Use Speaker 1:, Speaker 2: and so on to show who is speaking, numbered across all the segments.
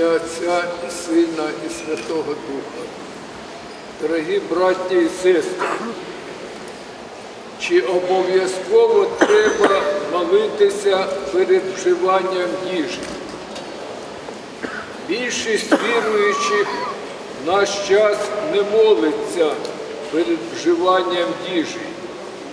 Speaker 1: ім'я Отця і Сина і Святого Духа. Дорогі браті і сестри, чи обов'язково треба молитися перед вживанням їжі? Більшість віруючих наш час не молиться перед вживанням їжі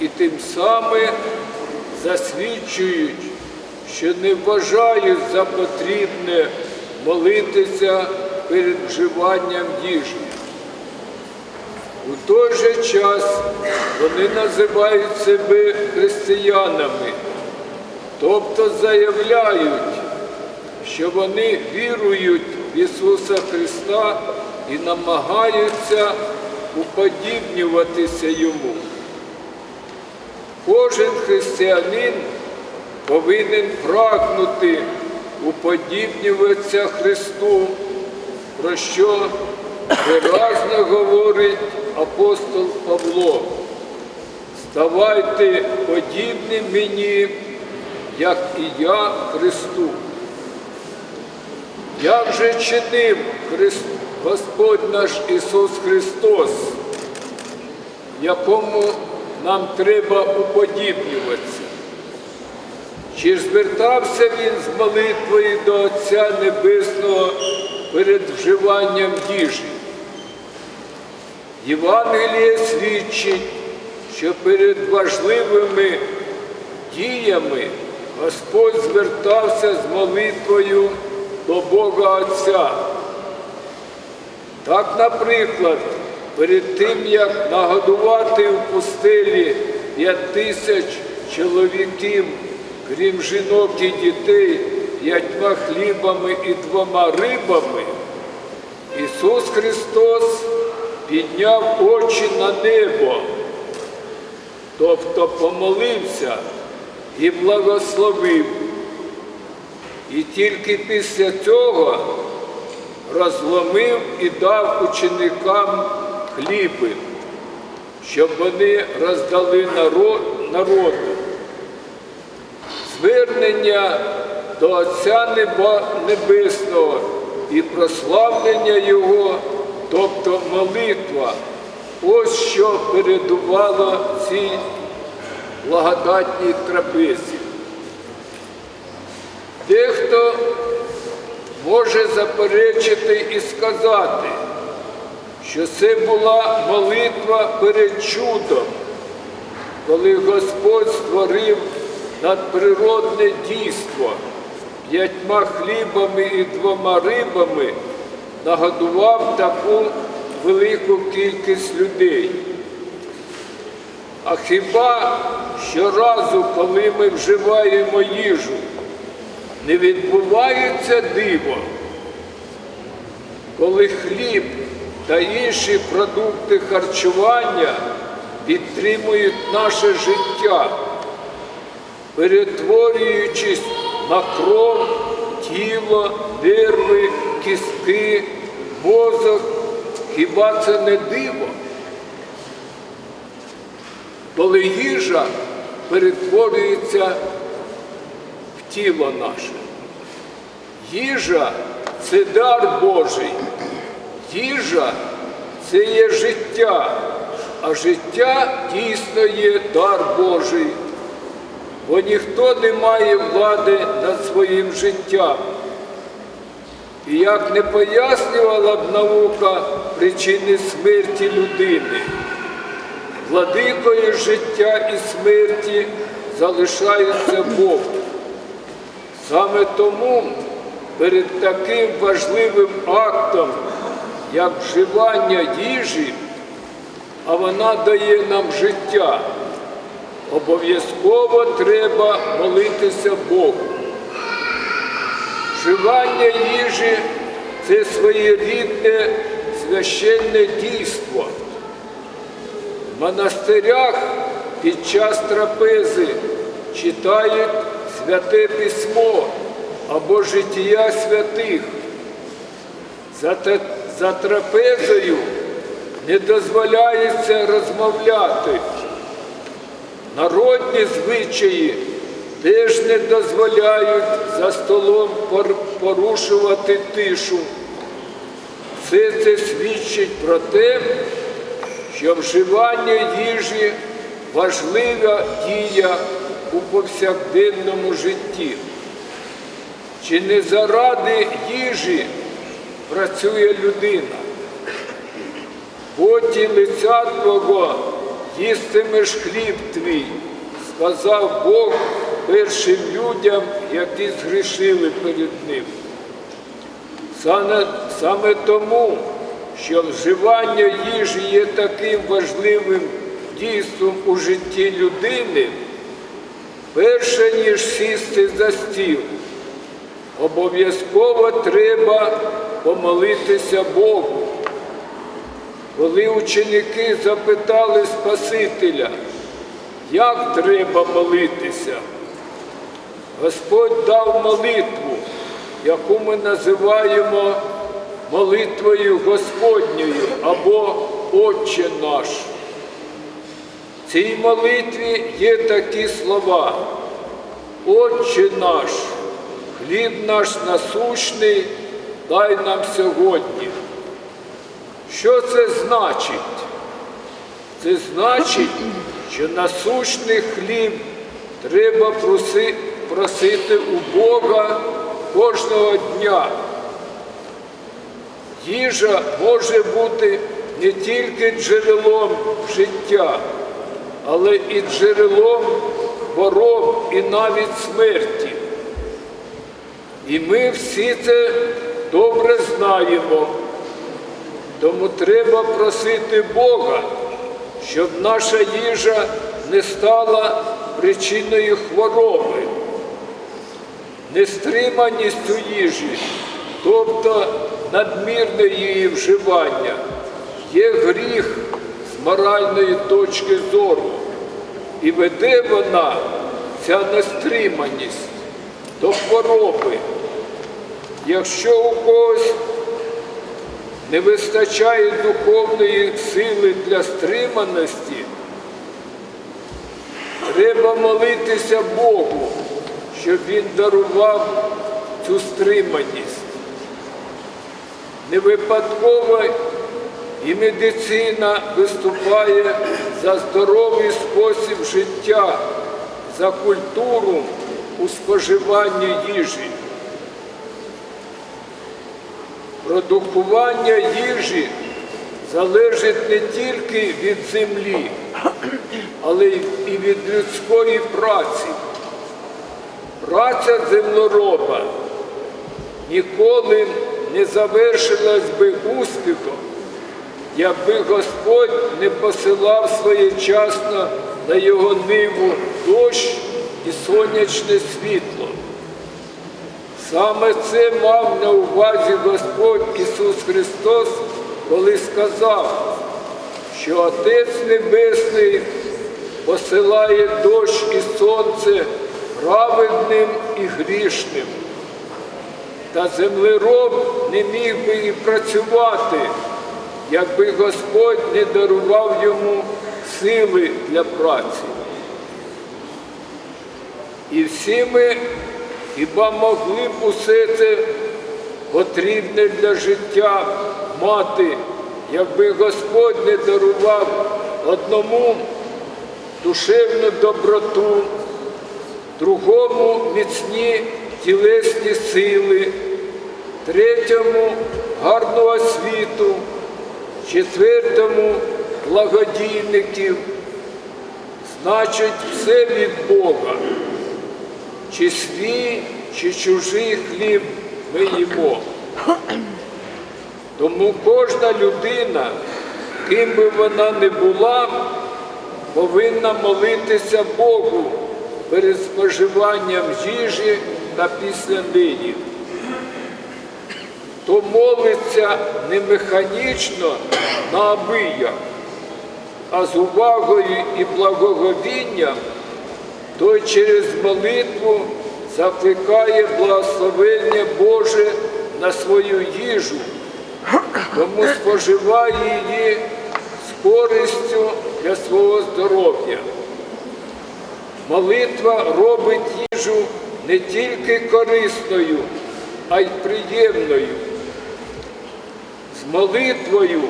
Speaker 1: і тим самим засвідчують, що не вважають за потрібне молитися перед вживанням їжі. У той же час вони називають себе християнами, тобто заявляють, що вони вірують в Ісуса Христа і намагаються уподібнюватися Йому. Кожен християнин повинен прагнути уподібнюватися Христу, про що виразно говорить апостол Павло. Ставайте подібні мені, як і я Христу. Як же чинив Христ, Господь наш Ісус Христос, якому нам треба уподібнюватися? Чи ж звертався Він з молитвою до Отця Небесного перед вживанням їжі? Євангеліє свідчить, що перед важливими діями Господь звертався з молитвою до Бога Отця. Так, наприклад, перед тим, як нагодувати в пустелі п'ять тисяч чоловіків, крім жінок і дітей, п'ятьма хлібами і двома рибами, Ісус Христос підняв очі на небо, тобто помолився і благословив. І тільки після цього розломив і дав ученикам хліби, щоб вони роздали народу. Звернення до Отця Неба Небесного і прославлення Його, тобто молитва, ось що передувало цій благодатній трапезі. Дехто може заперечити і сказати, що це була молитва перед чудом, коли Господь створив надприродне дійство п'ятьма хлібами і двома рибами, нагодував таку велику кількість людей. А хіба щоразу, коли ми вживаємо їжу, не відбувається диво, коли хліб та інші продукти харчування підтримують наше життя, перетворюючись на кров, тіло, нерви, кістки, мозок, хіба це не диво? Коли їжа перетворюється в тіло наше. Їжа це дар Божий. Їжа це є життя, а життя дійсно є дар Божий. Бо ніхто не має влади над своїм життям. І як не пояснювала б наука причини смерті людини, владикою життя і смерті залишається Бог. Саме тому перед таким важливим актом, як вживання їжі, а вона дає нам життя, обов'язково треба молитися Богу. Вживання їжі це своєрідне священне дійство. В монастирях під час трапези читають святе письмо або життя святих. За, за трапезою не дозволяється розмовляти. Народні звичаї теж не дозволяють за столом порушувати тишу. Все це свідчить про те, що вживання їжі важлива дія у повсякденному житті. Чи не заради їжі працює людина? Поті лиця Твого їстимеш хліб твій, сказав Бог першим людям, які згрішили перед Ним. Саме, тому, що вживання їжі є таким важливим дійством у житті людини, перше ніж сісти за стіл, обов'язково треба помолитися Богу. Коли ученики запитали Спасителя, як треба молитися, Господь дав молитву, яку ми називаємо молитвою Господньою або Отче наш. В цій молитві є такі слова. Отче наш, хліб наш насущний, дай нам сьогодні. Що це значить? Це значить, що насущний хліб треба проси- просити у Бога кожного дня. Їжа може бути не тільки джерелом життя, але і джерелом хвороб і навіть смерті. І ми всі це добре знаємо. Тому треба просити Бога, щоб наша їжа не стала причиною хвороби, нестриманістю їжі, тобто надмірне її вживання, є гріх з моральної точки зору. І веде вона, ця нестриманість, до хвороби. Якщо у когось не вистачає духовної сили для стриманості, треба молитися Богу, щоб Він дарував цю стриманість. Не випадково і медицина виступає за здоровий спосіб життя, за культуру у споживанні їжі. Продукування їжі залежить не тільки від землі, але й від людської праці. Праця землероба ніколи не завершилась би успіхом, якби Господь не посилав своєчасно на його ниву дощ і сонячне світло. Саме це мав на увазі Господь Ісус Христос, коли сказав, що Отець Небесний посилає дощ і сонце праведним і грішним. Та землероб не міг би і працювати, якби Господь не дарував йому сили для праці. І всі ми хіба могли б усе це потрібне для життя мати, якби Господь не дарував одному душевну доброту, другому міцні тілесні сили, третьому гарну освіту, четвертому благодійників. Значить, все від Бога. Чи свій, чи чужий хліб ми їмо. Тому кожна людина, ким би вона не була, повинна молитися Богу перед споживанням їжі та після неї. То молиться не механічно на абияк, а з увагою і благоговінням, той через молитву закликає благословення Боже на свою їжу, тому споживає її з користю для свого здоров'я. Молитва робить їжу не тільки корисною, а й приємною. З молитвою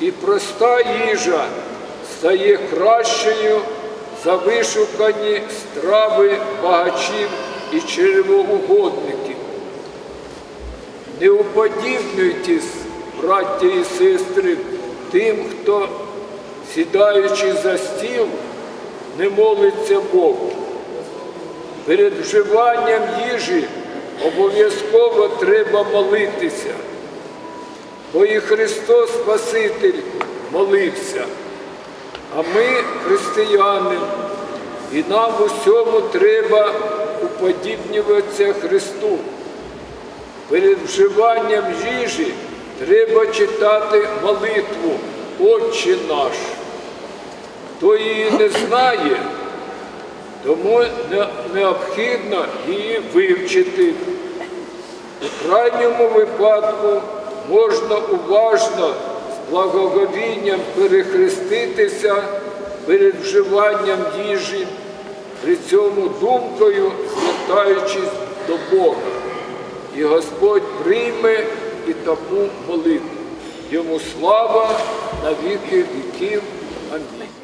Speaker 1: і проста їжа стає кращою за вишукані страви багачів і черевоугодників. Не уподібнюйтесь, браття і сестри, тим, хто, сідаючи за стіл, не молиться Богу. Перед вживанням їжі обов'язково треба молитися, бо і Христос Спаситель молився, а ми християни, і нам у всьому треба уподібнюватися Христу. Перед вживанням їжі треба читати молитву Отче наш. Хто її не знає, тому необхідно її вивчити. У крайньому випадку можна уважно благоговінням перехреститися перед вживанням їжі, при цьому думкою звертаючись до Бога. І Господь прийме і таку молитву. Йому слава на віки віків. Амінь.